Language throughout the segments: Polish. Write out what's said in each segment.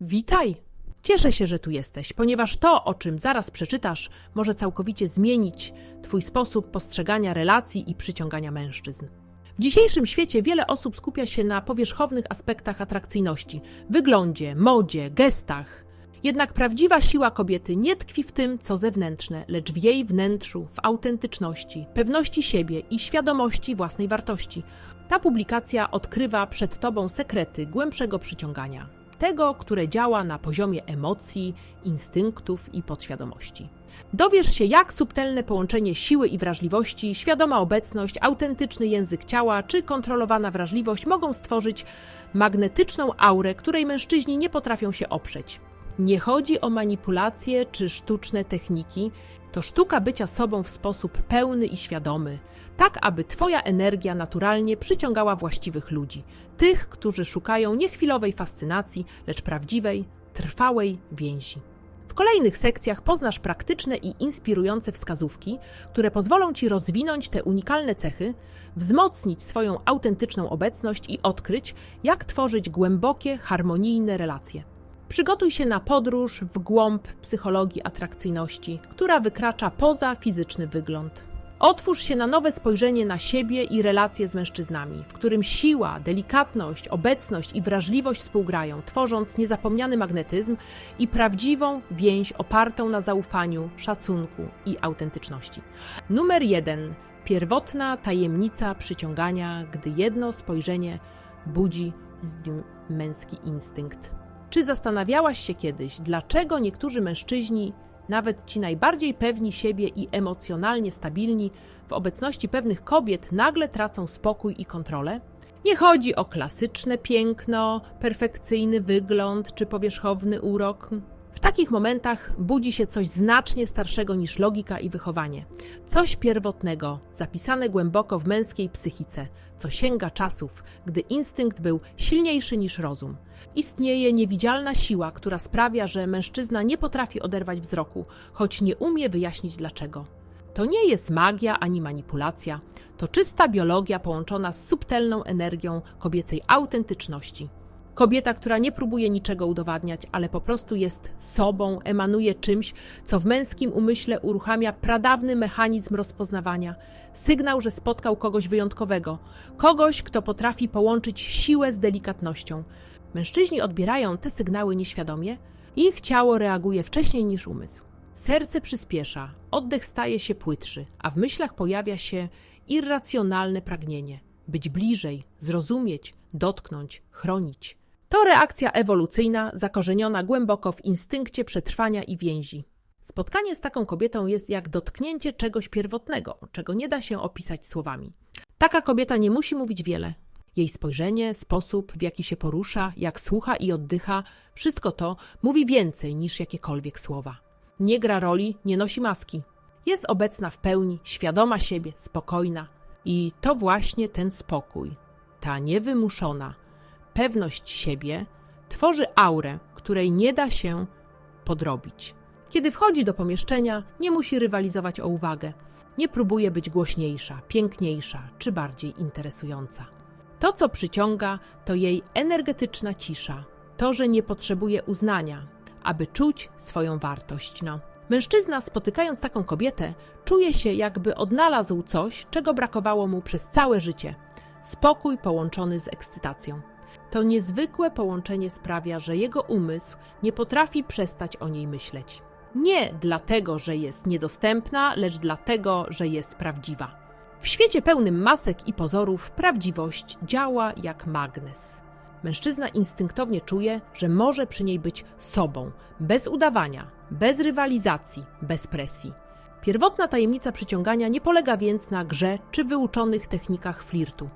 Witaj! Cieszę się, że tu jesteś, ponieważ to, o czym zaraz przeczytasz, może całkowicie zmienić Twój sposób postrzegania relacji i przyciągania mężczyzn. W dzisiejszym świecie wiele osób skupia się na powierzchownych aspektach atrakcyjności wyglądzie, modzie, gestach. Jednak prawdziwa siła kobiety nie tkwi w tym, co zewnętrzne, lecz w jej wnętrzu, w autentyczności, pewności siebie i świadomości własnej wartości. Ta publikacja odkrywa przed Tobą sekrety głębszego przyciągania tego, które działa na poziomie emocji, instynktów i podświadomości. Dowiesz się, jak subtelne połączenie siły i wrażliwości, świadoma obecność, autentyczny język ciała czy kontrolowana wrażliwość mogą stworzyć magnetyczną aurę, której mężczyźni nie potrafią się oprzeć. Nie chodzi o manipulacje czy sztuczne techniki, to sztuka bycia sobą w sposób pełny i świadomy, tak aby Twoja energia naturalnie przyciągała właściwych ludzi, tych, którzy szukają nie chwilowej fascynacji, lecz prawdziwej, trwałej więzi. W kolejnych sekcjach poznasz praktyczne i inspirujące wskazówki, które pozwolą Ci rozwinąć te unikalne cechy, wzmocnić swoją autentyczną obecność i odkryć, jak tworzyć głębokie, harmonijne relacje. Przygotuj się na podróż w głąb psychologii atrakcyjności, która wykracza poza fizyczny wygląd. Otwórz się na nowe spojrzenie na siebie i relacje z mężczyznami, w którym siła, delikatność, obecność i wrażliwość współgrają, tworząc niezapomniany magnetyzm i prawdziwą więź opartą na zaufaniu, szacunku i autentyczności. Numer jeden. Pierwotna tajemnica przyciągania, gdy jedno spojrzenie budzi z nim męski instynkt. Czy zastanawiałaś się kiedyś, dlaczego niektórzy mężczyźni, nawet ci najbardziej pewni siebie i emocjonalnie stabilni, w obecności pewnych kobiet nagle tracą spokój i kontrolę? Nie chodzi o klasyczne piękno, perfekcyjny wygląd czy powierzchowny urok. W takich momentach budzi się coś znacznie starszego niż logika i wychowanie. Coś pierwotnego, zapisane głęboko w męskiej psychice, co sięga czasów, gdy instynkt był silniejszy niż rozum. Istnieje niewidzialna siła, która sprawia, że mężczyzna nie potrafi oderwać wzroku, choć nie umie wyjaśnić dlaczego. To nie jest magia ani manipulacja, to czysta biologia połączona z subtelną energią kobiecej autentyczności. Kobieta, która nie próbuje niczego udowadniać, ale po prostu jest sobą, emanuje czymś, co w męskim umyśle uruchamia pradawny mechanizm rozpoznawania, sygnał, że spotkał kogoś wyjątkowego, kogoś, kto potrafi połączyć siłę z delikatnością. Mężczyźni odbierają te sygnały nieświadomie, ich ciało reaguje wcześniej niż umysł. Serce przyspiesza, oddech staje się płytszy, a w myślach pojawia się irracjonalne pragnienie być bliżej, zrozumieć, dotknąć, chronić. To reakcja ewolucyjna zakorzeniona głęboko w instynkcie przetrwania i więzi. Spotkanie z taką kobietą jest jak dotknięcie czegoś pierwotnego, czego nie da się opisać słowami. Taka kobieta nie musi mówić wiele. Jej spojrzenie, sposób, w jaki się porusza, jak słucha i oddycha, wszystko to mówi więcej niż jakiekolwiek słowa. Nie gra roli, nie nosi maski. Jest obecna w pełni, świadoma siebie, spokojna. I to właśnie ten spokój, ta niewymuszona, pewność siebie tworzy aurę, której nie da się podrobić. Kiedy wchodzi do pomieszczenia, nie musi rywalizować o uwagę. Nie próbuje być głośniejsza, piękniejsza czy bardziej interesująca. To, co przyciąga, to jej energetyczna cisza, to, że nie potrzebuje uznania, aby czuć swoją wartość. No. Mężczyzna, spotykając taką kobietę, czuje się, jakby odnalazł coś, czego brakowało mu przez całe życie spokój połączony z ekscytacją. To niezwykłe połączenie sprawia, że jego umysł nie potrafi przestać o niej myśleć. Nie dlatego, że jest niedostępna, lecz dlatego, że jest prawdziwa. W świecie pełnym masek i pozorów prawdziwość działa jak magnes. Mężczyzna instynktownie czuje, że może przy niej być sobą, bez udawania, bez rywalizacji, bez presji. Pierwotna tajemnica przyciągania nie polega więc na grze czy wyuczonych technikach flirtu.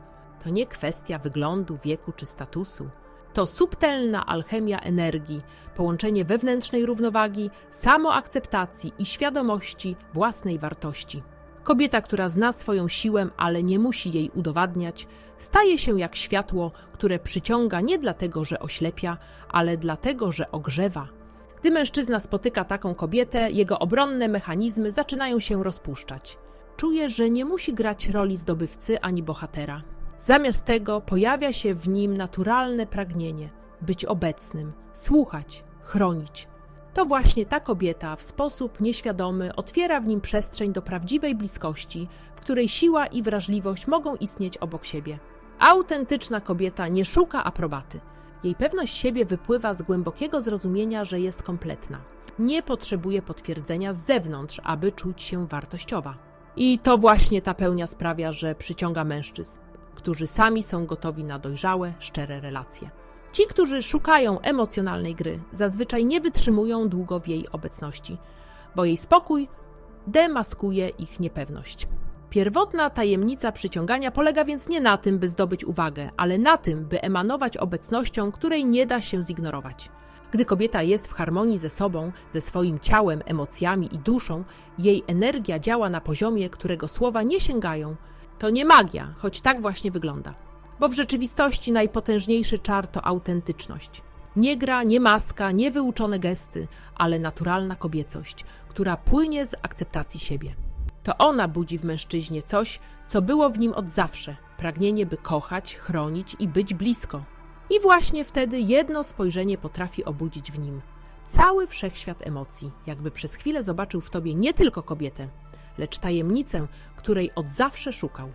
To nie kwestia wyglądu, wieku czy statusu. To subtelna alchemia energii, połączenie wewnętrznej równowagi, samoakceptacji i świadomości własnej wartości. Kobieta, która zna swoją siłę, ale nie musi jej udowadniać, staje się jak światło, które przyciąga nie dlatego, że oślepia, ale dlatego, że ogrzewa. Gdy mężczyzna spotyka taką kobietę, jego obronne mechanizmy zaczynają się rozpuszczać. Czuje, że nie musi grać roli zdobywcy ani bohatera. Zamiast tego pojawia się w nim naturalne pragnienie być obecnym, słuchać, chronić. To właśnie ta kobieta w sposób nieświadomy otwiera w nim przestrzeń do prawdziwej bliskości, w której siła i wrażliwość mogą istnieć obok siebie. Autentyczna kobieta nie szuka aprobaty. Jej pewność siebie wypływa z głębokiego zrozumienia, że jest kompletna. Nie potrzebuje potwierdzenia z zewnątrz, aby czuć się wartościowa. I to właśnie ta pełnia sprawia, że przyciąga mężczyzn, którzy sami są gotowi na dojrzałe, szczere relacje. Ci, którzy szukają emocjonalnej gry, zazwyczaj nie wytrzymują długo w jej obecności, bo jej spokój demaskuje ich niepewność. Pierwotna tajemnica przyciągania polega więc nie na tym, by zdobyć uwagę, ale na tym, by emanować obecnością, której nie da się zignorować. Gdy kobieta jest w harmonii ze sobą, ze swoim ciałem, emocjami i duszą, jej energia działa na poziomie, którego słowa nie sięgają. To nie magia, choć tak właśnie wygląda. Bo w rzeczywistości najpotężniejszy czar to autentyczność. Nie gra, nie maska, nie wyuczone gesty, ale naturalna kobiecość, która płynie z akceptacji siebie. To ona budzi w mężczyźnie coś, co było w nim od zawsze pragnienie, by kochać, chronić i być blisko. I właśnie wtedy jedno spojrzenie potrafi obudzić w nim cały wszechświat emocji, jakby przez chwilę zobaczył w tobie nie tylko kobietę, lecz tajemnicę, której od zawsze szukał.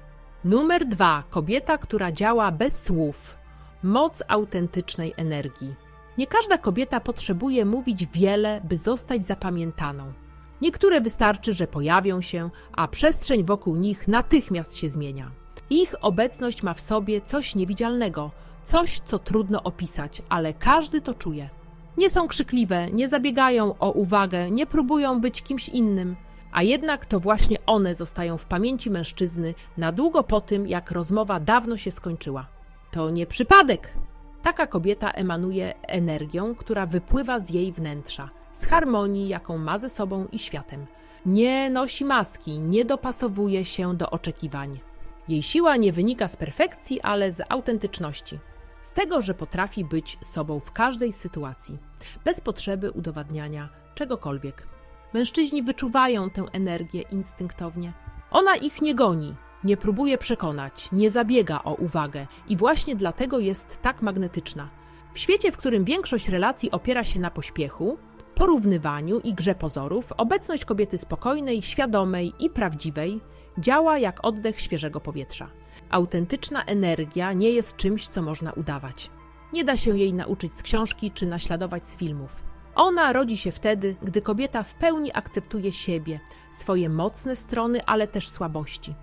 Numer dwa. Kobieta, która działa bez słów. Moc autentycznej energii. Nie każda kobieta potrzebuje mówić wiele, by zostać zapamiętaną. Niektóre wystarczy, że pojawią się, a przestrzeń wokół nich natychmiast się zmienia. Ich obecność ma w sobie coś niewidzialnego, coś, co trudno opisać, ale każdy to czuje. Nie są krzykliwe, nie zabiegają o uwagę, nie próbują być kimś innym, a jednak to właśnie one zostają w pamięci mężczyzny na długo po tym, jak rozmowa dawno się skończyła. To nie przypadek. Taka kobieta emanuje energią, która wypływa z jej wnętrza, z harmonii, jaką ma ze sobą i światem. Nie nosi maski, nie dopasowuje się do oczekiwań. Jej siła nie wynika z perfekcji, ale z autentyczności. Z tego, że potrafi być sobą w każdej sytuacji, bez potrzeby udowadniania czegokolwiek. Mężczyźni wyczuwają tę energię instynktownie. Ona ich nie goni, nie próbuje przekonać, nie zabiega o uwagę i właśnie dlatego jest tak magnetyczna. W świecie, w którym większość relacji opiera się na pośpiechu, porównywaniu i grze pozorów, obecność kobiety spokojnej, świadomej i prawdziwej działa jak oddech świeżego powietrza. Autentyczna energia nie jest czymś, co można udawać. Nie da się jej nauczyć z książki czy naśladować z filmów. Ona rodzi się wtedy, gdy kobieta w pełni akceptuje siebie, swoje mocne strony, ale też słabości.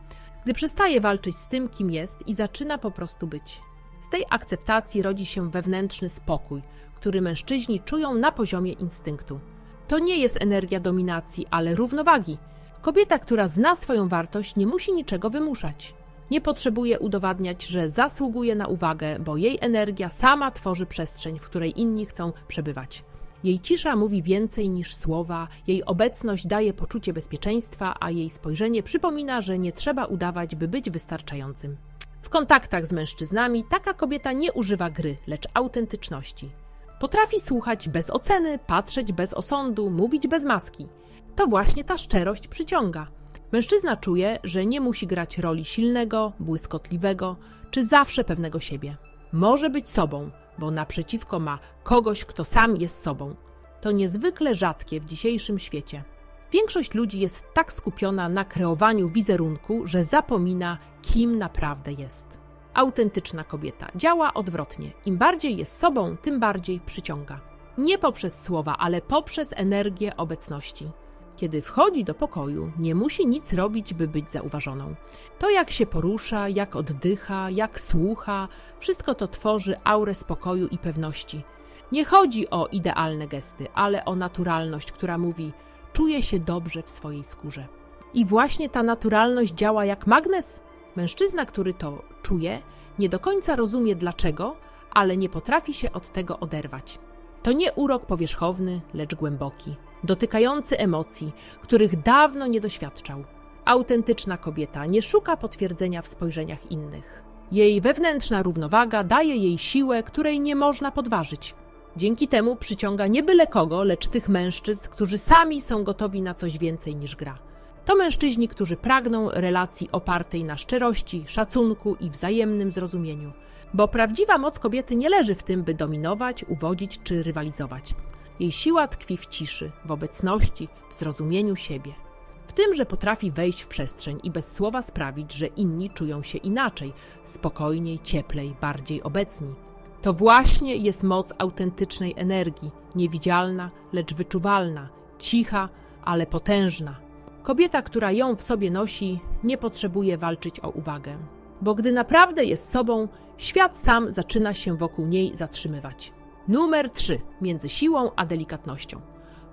Gdy przestaje walczyć z tym, kim jest i zaczyna po prostu być. Z tej akceptacji rodzi się wewnętrzny spokój, który mężczyźni czują na poziomie instynktu. To nie jest energia dominacji, ale równowagi. Kobieta, która zna swoją wartość, nie musi niczego wymuszać. Nie potrzebuje udowadniać, że zasługuje na uwagę, bo jej energia sama tworzy przestrzeń, w której inni chcą przebywać. Jej cisza mówi więcej niż słowa, jej obecność daje poczucie bezpieczeństwa, a jej spojrzenie przypomina, że nie trzeba udawać, by być wystarczającym. W kontaktach z mężczyznami taka kobieta nie używa gry, lecz autentyczności. Potrafi słuchać bez oceny, patrzeć bez osądu, mówić bez maski. To właśnie ta szczerość przyciąga. Mężczyzna czuje, że nie musi grać roli silnego, błyskotliwego czy zawsze pewnego siebie. Może być sobą, bo naprzeciwko ma kogoś, kto sam jest sobą. To niezwykle rzadkie w dzisiejszym świecie. Większość ludzi jest tak skupiona na kreowaniu wizerunku, że zapomina, kim naprawdę jest. Autentyczna kobieta działa odwrotnie. Im bardziej jest sobą, tym bardziej przyciąga. Nie poprzez słowa, ale poprzez energię obecności. Kiedy wchodzi do pokoju, nie musi nic robić, by być zauważoną. To, jak się porusza, jak oddycha, jak słucha, wszystko to tworzy aurę spokoju i pewności. Nie chodzi o idealne gesty, ale o naturalność, która mówi: Czuję się dobrze w swojej skórze. I właśnie ta naturalność działa jak magnes. Mężczyzna, który to czuje, nie do końca rozumie dlaczego, ale nie potrafi się od tego oderwać. To nie urok powierzchowny, lecz głęboki, dotykający emocji, których dawno nie doświadczał. Autentyczna kobieta nie szuka potwierdzenia w spojrzeniach innych. Jej wewnętrzna równowaga daje jej siłę, której nie można podważyć. Dzięki temu przyciąga nie byle kogo, lecz tych mężczyzn, którzy sami są gotowi na coś więcej niż gra. To mężczyźni, którzy pragną relacji opartej na szczerości, szacunku i wzajemnym zrozumieniu. Bo prawdziwa moc kobiety nie leży w tym, by dominować, uwodzić czy rywalizować. Jej siła tkwi w ciszy, w obecności, w zrozumieniu siebie. W tym, że potrafi wejść w przestrzeń i bez słowa sprawić, że inni czują się inaczej, spokojniej, cieplej, bardziej obecni. To właśnie jest moc autentycznej energii, niewidzialna, lecz wyczuwalna, cicha, ale potężna. Kobieta, która ją w sobie nosi, nie potrzebuje walczyć o uwagę. Bo gdy naprawdę jest sobą, świat sam zaczyna się wokół niej zatrzymywać. Numer 3 między siłą a delikatnością.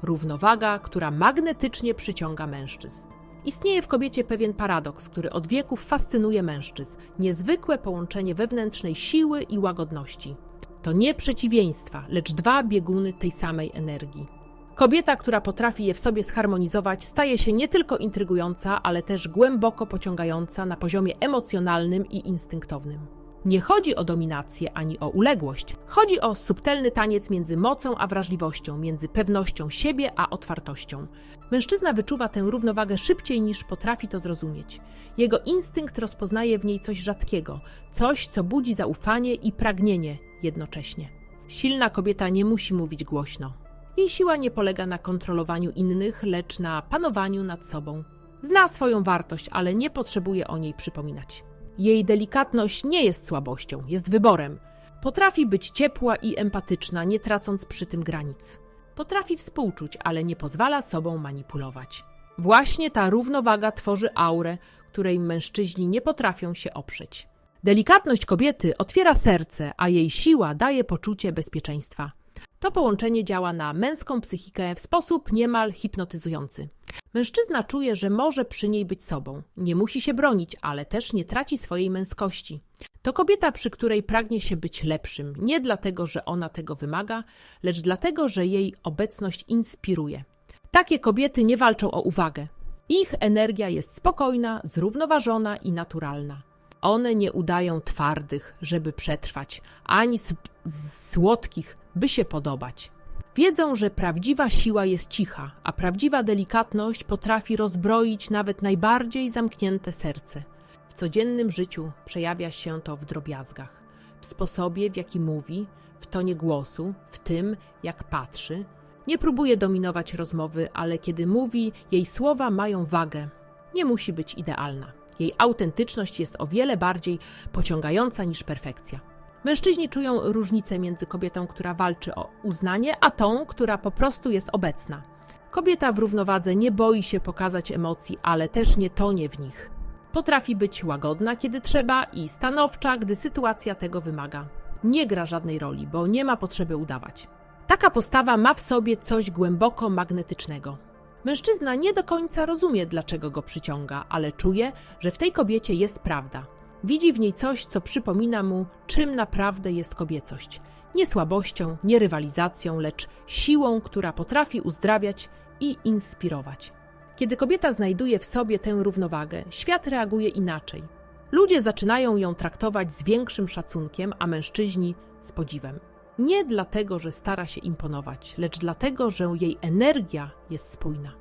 Równowaga, która magnetycznie przyciąga mężczyzn. Istnieje w kobiecie pewien paradoks, który od wieków fascynuje mężczyzn niezwykłe połączenie wewnętrznej siły i łagodności. To nie przeciwieństwa, lecz dwa bieguny tej samej energii. Kobieta, która potrafi je w sobie zharmonizować, staje się nie tylko intrygująca, ale też głęboko pociągająca na poziomie emocjonalnym i instynktownym. Nie chodzi o dominację ani o uległość. Chodzi o subtelny taniec między mocą a wrażliwością, między pewnością siebie a otwartością. Mężczyzna wyczuwa tę równowagę szybciej niż potrafi to zrozumieć. Jego instynkt rozpoznaje w niej coś rzadkiego, coś, co budzi zaufanie i pragnienie jednocześnie. Silna kobieta nie musi mówić głośno. Jej siła nie polega na kontrolowaniu innych, lecz na panowaniu nad sobą. Zna swoją wartość, ale nie potrzebuje o niej przypominać. Jej delikatność nie jest słabością, jest wyborem. Potrafi być ciepła i empatyczna, nie tracąc przy tym granic. Potrafi współczuć, ale nie pozwala sobą manipulować. Właśnie ta równowaga tworzy aurę, której mężczyźni nie potrafią się oprzeć. Delikatność kobiety otwiera serce, a jej siła daje poczucie bezpieczeństwa. To połączenie działa na męską psychikę w sposób niemal hipnotyzujący. Mężczyzna czuje, że może przy niej być sobą. Nie musi się bronić, ale też nie traci swojej męskości. To kobieta, przy której pragnie się być lepszym, nie dlatego, że ona tego wymaga, lecz dlatego, że jej obecność inspiruje. Takie kobiety nie walczą o uwagę. Ich energia jest spokojna, zrównoważona i naturalna. One nie udają twardych, żeby przetrwać, ani słodkich, by się podobać. Wiedzą, że prawdziwa siła jest cicha, a prawdziwa delikatność potrafi rozbroić nawet najbardziej zamknięte serce. W codziennym życiu przejawia się to w drobiazgach, w sposobie, w jaki mówi, w tonie głosu, w tym, jak patrzy. Nie próbuje dominować rozmowy, ale kiedy mówi, jej słowa mają wagę. Nie musi być idealna. Jej autentyczność jest o wiele bardziej pociągająca niż perfekcja. Mężczyźni czują różnicę między kobietą, która walczy o uznanie, a tą, która po prostu jest obecna. Kobieta w równowadze nie boi się pokazać emocji, ale też nie tonie w nich. Potrafi być łagodna, kiedy trzeba, i stanowcza, gdy sytuacja tego wymaga. Nie gra żadnej roli, bo nie ma potrzeby udawać. Taka postawa ma w sobie coś głęboko magnetycznego. Mężczyzna nie do końca rozumie, dlaczego go przyciąga, ale czuje, że w tej kobiecie jest prawda. Widzi w niej coś, co przypomina mu, czym naprawdę jest kobiecość. Nie słabością, nie rywalizacją, lecz siłą, która potrafi uzdrawiać i inspirować. Kiedy kobieta znajduje w sobie tę równowagę, świat reaguje inaczej. Ludzie zaczynają ją traktować z większym szacunkiem, a mężczyźni z podziwem. Nie dlatego, że stara się imponować, lecz dlatego, że jej energia jest spójna.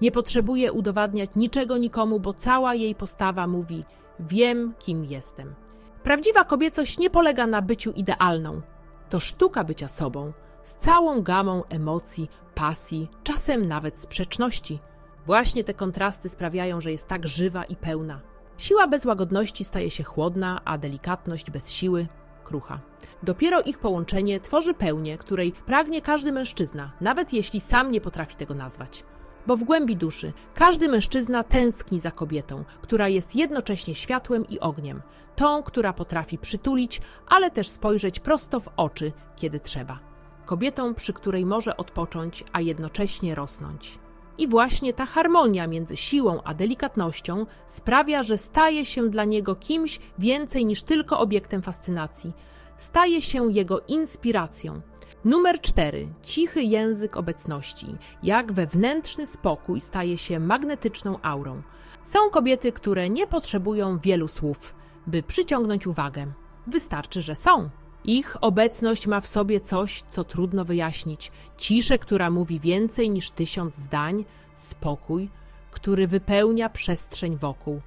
Nie potrzebuje udowadniać niczego nikomu, bo cała jej postawa mówi: Wiem, kim jestem. Prawdziwa kobiecość nie polega na byciu idealną. To sztuka bycia sobą, z całą gamą emocji, pasji, czasem nawet sprzeczności. Właśnie te kontrasty sprawiają, że jest tak żywa i pełna. Siła bez łagodności staje się chłodna, a delikatność bez siły krucha. Dopiero ich połączenie tworzy pełnię, której pragnie każdy mężczyzna, nawet jeśli sam nie potrafi tego nazwać bo w głębi duszy każdy mężczyzna tęskni za kobietą, która jest jednocześnie światłem i ogniem, tą, która potrafi przytulić, ale też spojrzeć prosto w oczy, kiedy trzeba. Kobietą, przy której może odpocząć, a jednocześnie rosnąć. I właśnie ta harmonia między siłą a delikatnością sprawia, że staje się dla niego kimś więcej niż tylko obiektem fascynacji. Staje się jego inspiracją, Numer 4. Cichy język obecności. Jak wewnętrzny spokój staje się magnetyczną aurą. Są kobiety, które nie potrzebują wielu słów, by przyciągnąć uwagę. Wystarczy, że są. Ich obecność ma w sobie coś, co trudno wyjaśnić. Ciszę, która mówi więcej niż tysiąc zdań, spokój, który wypełnia przestrzeń wokół.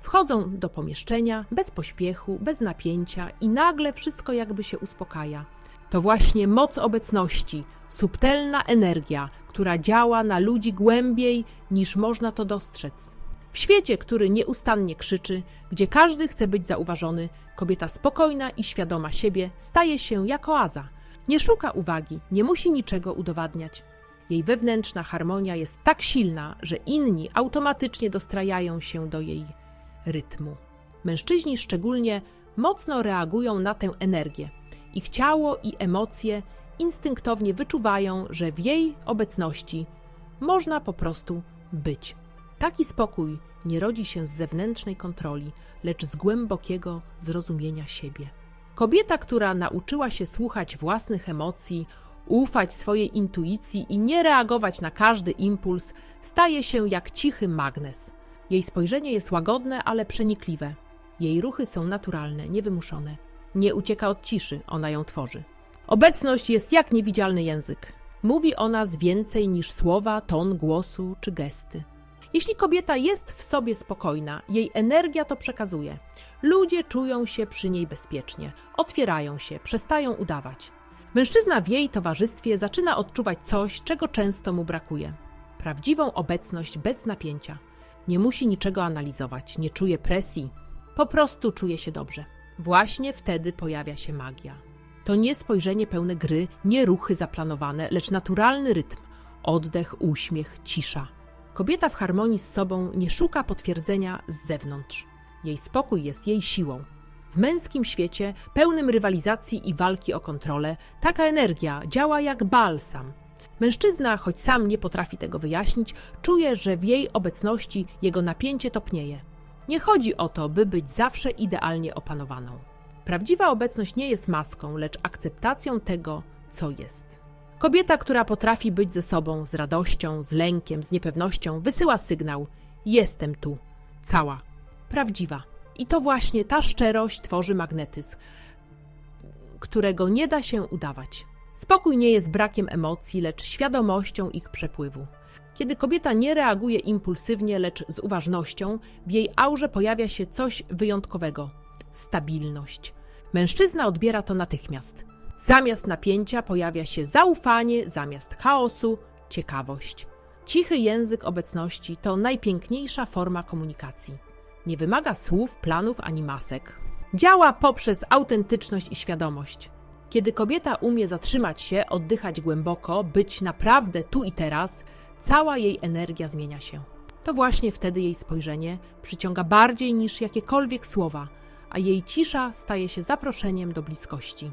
Wchodzą do pomieszczenia bez pośpiechu, bez napięcia i nagle wszystko jakby się uspokaja. To właśnie moc obecności, subtelna energia, która działa na ludzi głębiej niż można to dostrzec. W świecie, który nieustannie krzyczy, gdzie każdy chce być zauważony, kobieta spokojna i świadoma siebie staje się jak oaza. Nie szuka uwagi, nie musi niczego udowadniać. Jej wewnętrzna harmonia jest tak silna, że inni automatycznie dostrajają się do jej rytmu. Mężczyźni szczególnie mocno reagują na tę energię. Ich ciało i emocje instynktownie wyczuwają, że w jej obecności można po prostu być. Taki spokój nie rodzi się z zewnętrznej kontroli, lecz z głębokiego zrozumienia siebie. Kobieta, która nauczyła się słuchać własnych emocji, ufać swojej intuicji i nie reagować na każdy impuls, staje się jak cichy magnes. Jej spojrzenie jest łagodne, ale przenikliwe. Jej ruchy są naturalne, niewymuszone. Nie ucieka od ciszy, ona ją tworzy. Obecność jest jak niewidzialny język. Mówi ona z więcej niż słowa, ton głosu czy gesty. Jeśli kobieta jest w sobie spokojna, jej energia to przekazuje. Ludzie czują się przy niej bezpiecznie, otwierają się, przestają udawać. Mężczyzna w jej towarzystwie zaczyna odczuwać coś, czego często mu brakuje. Prawdziwą obecność bez napięcia. Nie musi niczego analizować, nie czuje presji, po prostu czuje się dobrze. Właśnie wtedy pojawia się magia. To nie spojrzenie pełne gry, nie ruchy zaplanowane, lecz naturalny rytm oddech, uśmiech, cisza. Kobieta w harmonii z sobą nie szuka potwierdzenia z zewnątrz. Jej spokój jest jej siłą. W męskim świecie, pełnym rywalizacji i walki o kontrolę, taka energia działa jak balsam. Mężczyzna, choć sam nie potrafi tego wyjaśnić, czuje, że w jej obecności jego napięcie topnieje. Nie chodzi o to, by być zawsze idealnie opanowaną. Prawdziwa obecność nie jest maską, lecz akceptacją tego, co jest. Kobieta, która potrafi być ze sobą z radością, z lękiem, z niepewnością, wysyła sygnał: Jestem tu, cała, prawdziwa. I to właśnie ta szczerość tworzy magnetyzm, którego nie da się udawać. Spokój nie jest brakiem emocji, lecz świadomością ich przepływu. Kiedy kobieta nie reaguje impulsywnie, lecz z uważnością, w jej aurze pojawia się coś wyjątkowego stabilność. Mężczyzna odbiera to natychmiast. Zamiast napięcia pojawia się zaufanie, zamiast chaosu ciekawość. Cichy język obecności to najpiękniejsza forma komunikacji. Nie wymaga słów, planów ani masek. Działa poprzez autentyczność i świadomość. Kiedy kobieta umie zatrzymać się, oddychać głęboko, być naprawdę tu i teraz, cała jej energia zmienia się. To właśnie wtedy jej spojrzenie przyciąga bardziej niż jakiekolwiek słowa, a jej cisza staje się zaproszeniem do bliskości.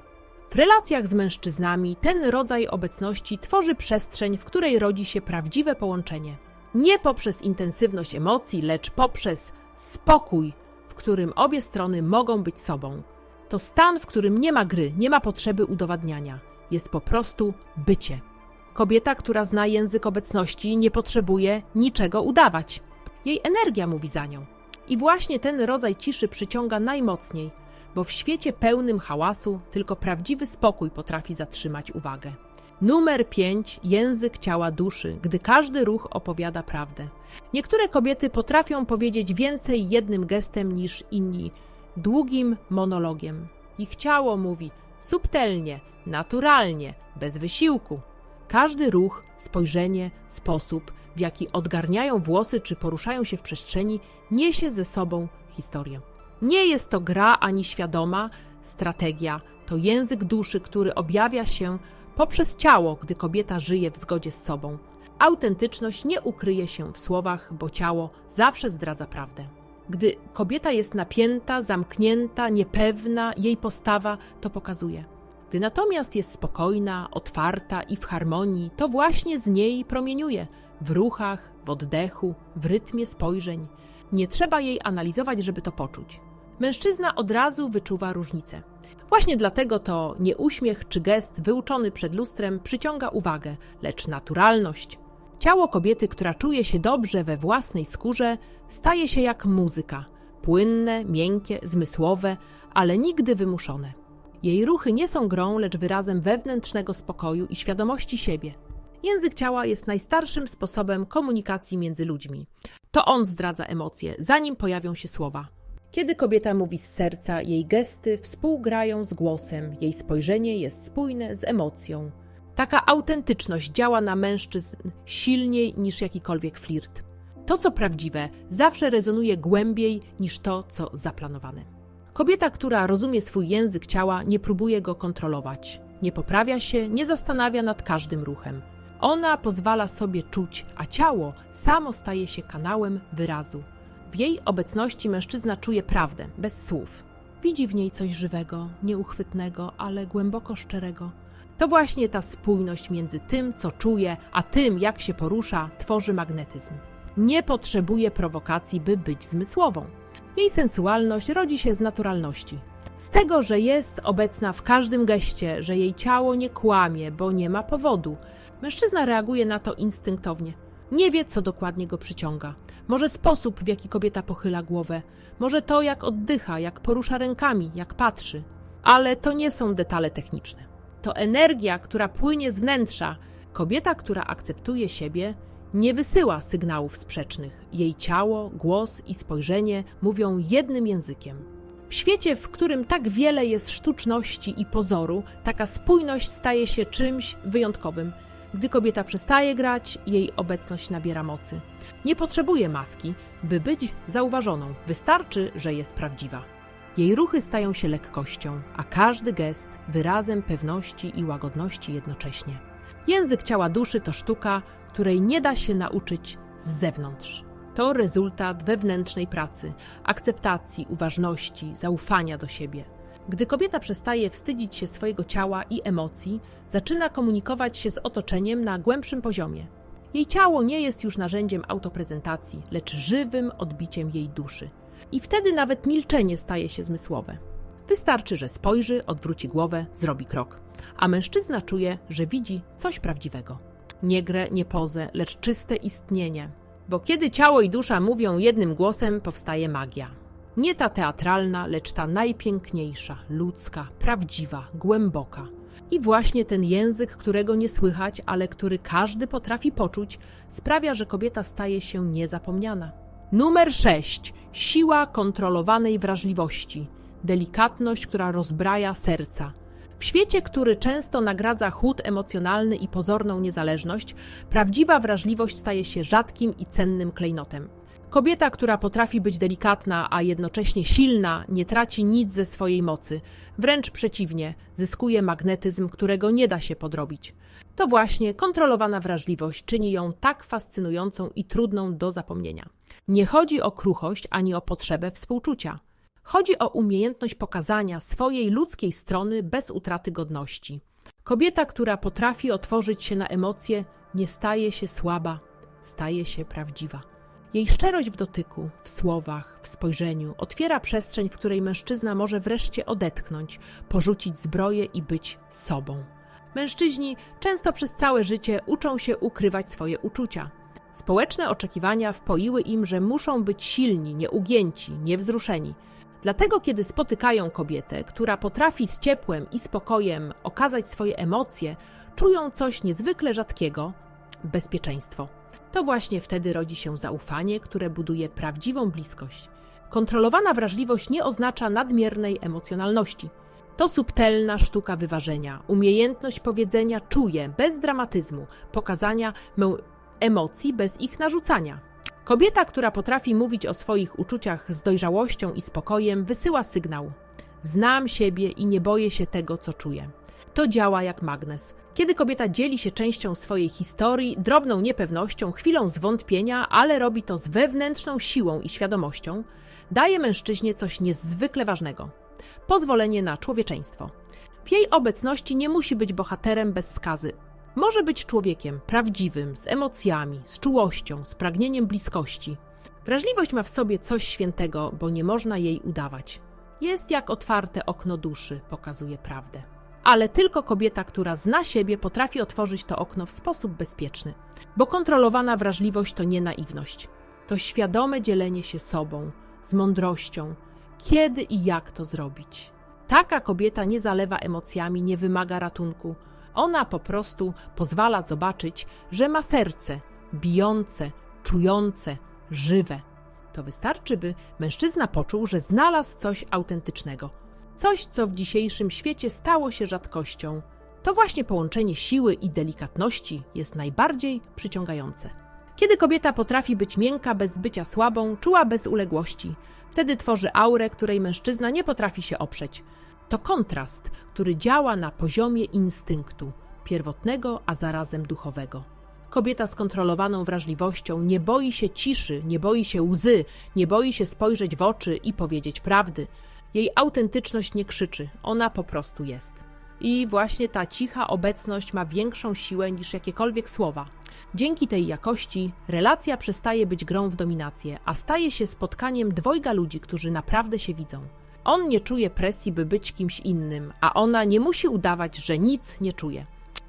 W relacjach z mężczyznami ten rodzaj obecności tworzy przestrzeń, w której rodzi się prawdziwe połączenie. Nie poprzez intensywność emocji, lecz poprzez spokój, w którym obie strony mogą być sobą. To stan, w którym nie ma gry, nie ma potrzeby udowadniania. Jest po prostu bycie. Kobieta, która zna język obecności, nie potrzebuje niczego udawać. Jej energia mówi za nią. I właśnie ten rodzaj ciszy przyciąga najmocniej, bo w świecie pełnym hałasu tylko prawdziwy spokój potrafi zatrzymać uwagę. Numer 5. Język ciała duszy, gdy każdy ruch opowiada prawdę. Niektóre kobiety potrafią powiedzieć więcej jednym gestem niż inni, długim monologiem. Ich ciało mówi subtelnie, naturalnie, bez wysiłku. Każdy ruch, spojrzenie, sposób, w jaki odgarniają włosy czy poruszają się w przestrzeni, niesie ze sobą historię. Nie jest to gra ani świadoma strategia, to język duszy, który objawia się poprzez ciało, gdy kobieta żyje w zgodzie z sobą. Autentyczność nie ukryje się w słowach, bo ciało zawsze zdradza prawdę. Gdy kobieta jest napięta, zamknięta, niepewna, jej postawa to pokazuje. Gdy natomiast jest spokojna, otwarta i w harmonii, to właśnie z niej promieniuje w ruchach, w oddechu, w rytmie spojrzeń. Nie trzeba jej analizować, żeby to poczuć. Mężczyzna od razu wyczuwa różnicę. Właśnie dlatego to nie uśmiech czy gest wyuczony przed lustrem przyciąga uwagę, lecz naturalność. Ciało kobiety, która czuje się dobrze we własnej skórze, staje się jak muzyka płynne, miękkie, zmysłowe, ale nigdy wymuszone. Jej ruchy nie są grą, lecz wyrazem wewnętrznego spokoju i świadomości siebie. Język ciała jest najstarszym sposobem komunikacji między ludźmi. To on zdradza emocje, zanim pojawią się słowa. Kiedy kobieta mówi z serca, jej gesty współgrają z głosem, jej spojrzenie jest spójne z emocją. Taka autentyczność działa na mężczyzn silniej niż jakikolwiek flirt. To, co prawdziwe, zawsze rezonuje głębiej niż to, co zaplanowane. Kobieta, która rozumie swój język ciała, nie próbuje go kontrolować, nie poprawia się, nie zastanawia nad każdym ruchem. Ona pozwala sobie czuć, a ciało samo staje się kanałem wyrazu. W jej obecności mężczyzna czuje prawdę, bez słów. Widzi w niej coś żywego, nieuchwytnego, ale głęboko szczerego. To właśnie ta spójność między tym, co czuje, a tym, jak się porusza, tworzy magnetyzm. Nie potrzebuje prowokacji, by być zmysłową. Jej sensualność rodzi się z naturalności. Z tego, że jest obecna w każdym geście, że jej ciało nie kłamie, bo nie ma powodu. Mężczyzna reaguje na to instynktownie. Nie wie, co dokładnie go przyciąga. Może sposób, w jaki kobieta pochyla głowę, może to, jak oddycha, jak porusza rękami, jak patrzy. Ale to nie są detale techniczne. To energia, która płynie z wnętrza. Kobieta, która akceptuje siebie, nie wysyła sygnałów sprzecznych. Jej ciało, głos i spojrzenie mówią jednym językiem. W świecie, w którym tak wiele jest sztuczności i pozoru, taka spójność staje się czymś wyjątkowym. Gdy kobieta przestaje grać, jej obecność nabiera mocy. Nie potrzebuje maski, by być zauważoną, wystarczy, że jest prawdziwa. Jej ruchy stają się lekkością, a każdy gest wyrazem pewności i łagodności jednocześnie. Język ciała duszy to sztuka, której nie da się nauczyć z zewnątrz. To rezultat wewnętrznej pracy, akceptacji, uważności, zaufania do siebie. Gdy kobieta przestaje wstydzić się swojego ciała i emocji, zaczyna komunikować się z otoczeniem na głębszym poziomie. Jej ciało nie jest już narzędziem autoprezentacji, lecz żywym odbiciem jej duszy. I wtedy nawet milczenie staje się zmysłowe. Wystarczy, że spojrzy, odwróci głowę, zrobi krok, a mężczyzna czuje, że widzi coś prawdziwego. Nie grę, nie pozę, lecz czyste istnienie. Bo kiedy ciało i dusza mówią jednym głosem, powstaje magia. Nie ta teatralna, lecz ta najpiękniejsza, ludzka, prawdziwa, głęboka. I właśnie ten język, którego nie słychać, ale który każdy potrafi poczuć, sprawia, że kobieta staje się niezapomniana. Numer 6. Siła kontrolowanej wrażliwości. Delikatność, która rozbraja serca. W świecie, który często nagradza chłód emocjonalny i pozorną niezależność, prawdziwa wrażliwość staje się rzadkim i cennym klejnotem. Kobieta, która potrafi być delikatna, a jednocześnie silna, nie traci nic ze swojej mocy. Wręcz przeciwnie, zyskuje magnetyzm, którego nie da się podrobić. To właśnie kontrolowana wrażliwość czyni ją tak fascynującą i trudną do zapomnienia. Nie chodzi o kruchość ani o potrzebę współczucia. Chodzi o umiejętność pokazania swojej ludzkiej strony bez utraty godności. Kobieta, która potrafi otworzyć się na emocje, nie staje się słaba, staje się prawdziwa. Jej szczerość w dotyku, w słowach, w spojrzeniu otwiera przestrzeń, w której mężczyzna może wreszcie odetchnąć, porzucić zbroję i być sobą. Mężczyźni często przez całe życie uczą się ukrywać swoje uczucia. Społeczne oczekiwania wpoiły im, że muszą być silni, nieugięci, niewzruszeni. Dlatego, kiedy spotykają kobietę, która potrafi z ciepłem i spokojem okazać swoje emocje, czują coś niezwykle rzadkiego bezpieczeństwo. To właśnie wtedy rodzi się zaufanie, które buduje prawdziwą bliskość. Kontrolowana wrażliwość nie oznacza nadmiernej emocjonalności. To subtelna sztuka wyważenia, umiejętność powiedzenia czuję bez dramatyzmu, pokazania emocji bez ich narzucania. Kobieta, która potrafi mówić o swoich uczuciach z dojrzałością i spokojem, wysyła sygnał: Znam siebie i nie boję się tego, co czuję. To działa jak magnes. Kiedy kobieta dzieli się częścią swojej historii, drobną niepewnością, chwilą zwątpienia, ale robi to z wewnętrzną siłą i świadomością, daje mężczyźnie coś niezwykle ważnego pozwolenie na człowieczeństwo. W jej obecności nie musi być bohaterem bez skazy. Może być człowiekiem prawdziwym, z emocjami, z czułością, z pragnieniem bliskości. Wrażliwość ma w sobie coś świętego, bo nie można jej udawać. Jest jak otwarte okno duszy, pokazuje prawdę. Ale tylko kobieta, która zna siebie, potrafi otworzyć to okno w sposób bezpieczny, bo kontrolowana wrażliwość to nie naiwność. To świadome dzielenie się sobą, z mądrością, kiedy i jak to zrobić. Taka kobieta nie zalewa emocjami, nie wymaga ratunku. Ona po prostu pozwala zobaczyć, że ma serce bijące, czujące, żywe. To wystarczy, by mężczyzna poczuł, że znalazł coś autentycznego. Coś, co w dzisiejszym świecie stało się rzadkością. To właśnie połączenie siły i delikatności jest najbardziej przyciągające. Kiedy kobieta potrafi być miękka bez bycia słabą, czuła bez uległości, wtedy tworzy aurę, której mężczyzna nie potrafi się oprzeć. To kontrast, który działa na poziomie instynktu, pierwotnego, a zarazem duchowego. Kobieta z kontrolowaną wrażliwością nie boi się ciszy, nie boi się łzy, nie boi się spojrzeć w oczy i powiedzieć prawdy. Jej autentyczność nie krzyczy, ona po prostu jest. I właśnie ta cicha obecność ma większą siłę niż jakiekolwiek słowa. Dzięki tej jakości relacja przestaje być grą w dominację, a staje się spotkaniem dwojga ludzi, którzy naprawdę się widzą. On nie czuje presji, by być kimś innym, a ona nie musi udawać, że nic nie czuje.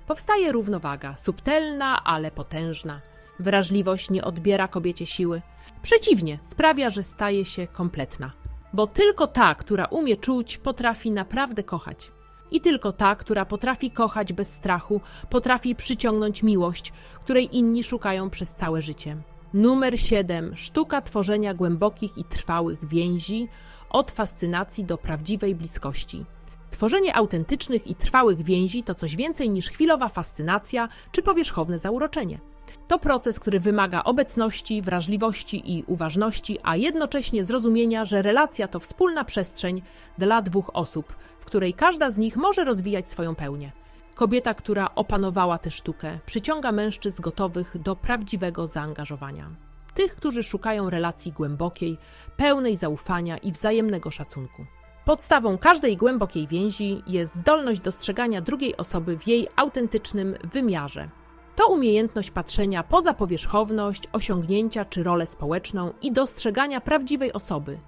Powstaje równowaga, subtelna, ale potężna. Wrażliwość nie odbiera kobiecie siły. Przeciwnie, sprawia, że staje się kompletna. Bo tylko ta, która umie czuć, potrafi naprawdę kochać. I tylko ta, która potrafi kochać bez strachu, potrafi przyciągnąć miłość, której inni szukają przez całe życie. Numer 7. Sztuka tworzenia głębokich i trwałych więzi od fascynacji do prawdziwej bliskości. Tworzenie autentycznych i trwałych więzi to coś więcej niż chwilowa fascynacja czy powierzchowne zauroczenie. To proces, który wymaga obecności, wrażliwości i uważności, a jednocześnie zrozumienia, że relacja to wspólna przestrzeń dla dwóch osób, w której każda z nich może rozwijać swoją pełnię. Kobieta, która opanowała tę sztukę, przyciąga mężczyzn gotowych do prawdziwego zaangażowania. Tych, którzy szukają relacji głębokiej, pełnej zaufania i wzajemnego szacunku. Podstawą każdej głębokiej więzi jest zdolność dostrzegania drugiej osoby w jej autentycznym wymiarze. To umiejętność patrzenia poza powierzchowność, osiągnięcia czy rolę społeczną i dostrzegania prawdziwej osoby,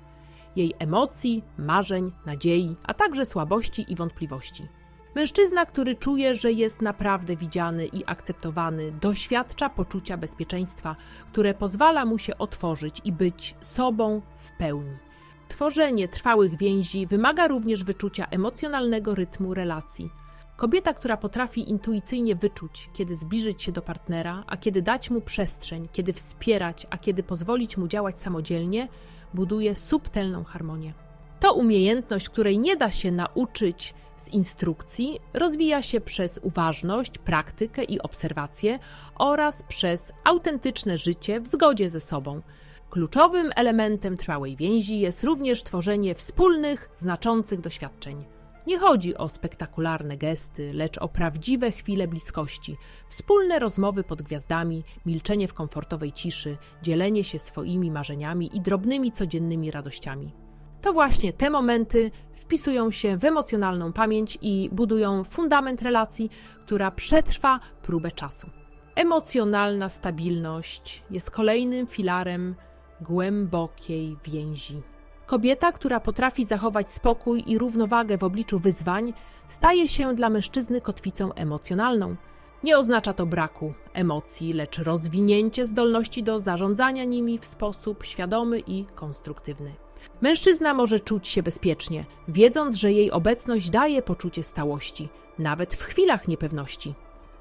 jej emocji, marzeń, nadziei, a także słabości i wątpliwości. Mężczyzna, który czuje, że jest naprawdę widziany i akceptowany, doświadcza poczucia bezpieczeństwa, które pozwala mu się otworzyć i być sobą w pełni. Tworzenie trwałych więzi wymaga również wyczucia emocjonalnego rytmu relacji. Kobieta, która potrafi intuicyjnie wyczuć, kiedy zbliżyć się do partnera, a kiedy dać mu przestrzeń, kiedy wspierać, a kiedy pozwolić mu działać samodzielnie, buduje subtelną harmonię. To umiejętność, której nie da się nauczyć z instrukcji, rozwija się przez uważność, praktykę i obserwację oraz przez autentyczne życie w zgodzie ze sobą. Kluczowym elementem trwałej więzi jest również tworzenie wspólnych, znaczących doświadczeń. Nie chodzi o spektakularne gesty, lecz o prawdziwe chwile bliskości, wspólne rozmowy pod gwiazdami, milczenie w komfortowej ciszy, dzielenie się swoimi marzeniami i drobnymi codziennymi radościami. To właśnie te momenty wpisują się w emocjonalną pamięć i budują fundament relacji, która przetrwa próbę czasu. Emocjonalna stabilność jest kolejnym filarem głębokiej więzi. Kobieta, która potrafi zachować spokój i równowagę w obliczu wyzwań, staje się dla mężczyzny kotwicą emocjonalną. Nie oznacza to braku emocji, lecz rozwinięcie zdolności do zarządzania nimi w sposób świadomy i konstruktywny. Mężczyzna może czuć się bezpiecznie, wiedząc, że jej obecność daje poczucie stałości, nawet w chwilach niepewności.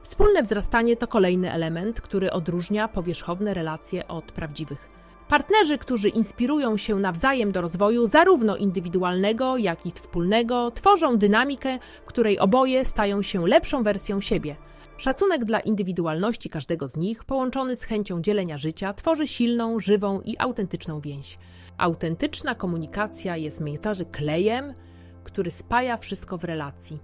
Wspólne wzrastanie to kolejny element, który odróżnia powierzchowne relacje od prawdziwych. Partnerzy, którzy inspirują się nawzajem do rozwoju, zarówno indywidualnego, jak i wspólnego, tworzą dynamikę, której oboje stają się lepszą wersją siebie. Szacunek dla indywidualności każdego z nich, połączony z chęcią dzielenia życia, tworzy silną, żywą i autentyczną więź. Autentyczna komunikacja jest miętarzy klejem, który spaja wszystko w relacji.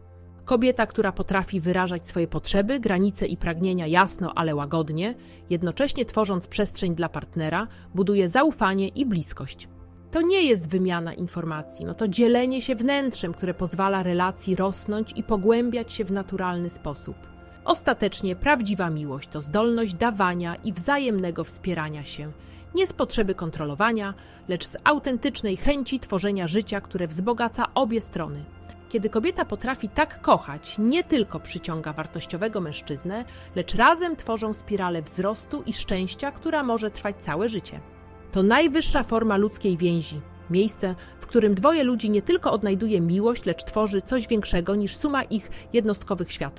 Kobieta, która potrafi wyrażać swoje potrzeby, granice i pragnienia jasno, ale łagodnie, jednocześnie tworząc przestrzeń dla partnera, buduje zaufanie i bliskość. To nie jest wymiana informacji, no to dzielenie się wnętrzem, które pozwala relacji rosnąć i pogłębiać się w naturalny sposób. Ostatecznie prawdziwa miłość to zdolność dawania i wzajemnego wspierania się, nie z potrzeby kontrolowania, lecz z autentycznej chęci tworzenia życia, które wzbogaca obie strony. Kiedy kobieta potrafi tak kochać, nie tylko przyciąga wartościowego mężczyznę, lecz razem tworzą spiralę wzrostu i szczęścia, która może trwać całe życie. To najwyższa forma ludzkiej więzi, miejsce, w którym dwoje ludzi nie tylko odnajduje miłość, lecz tworzy coś większego niż suma ich jednostkowych światów.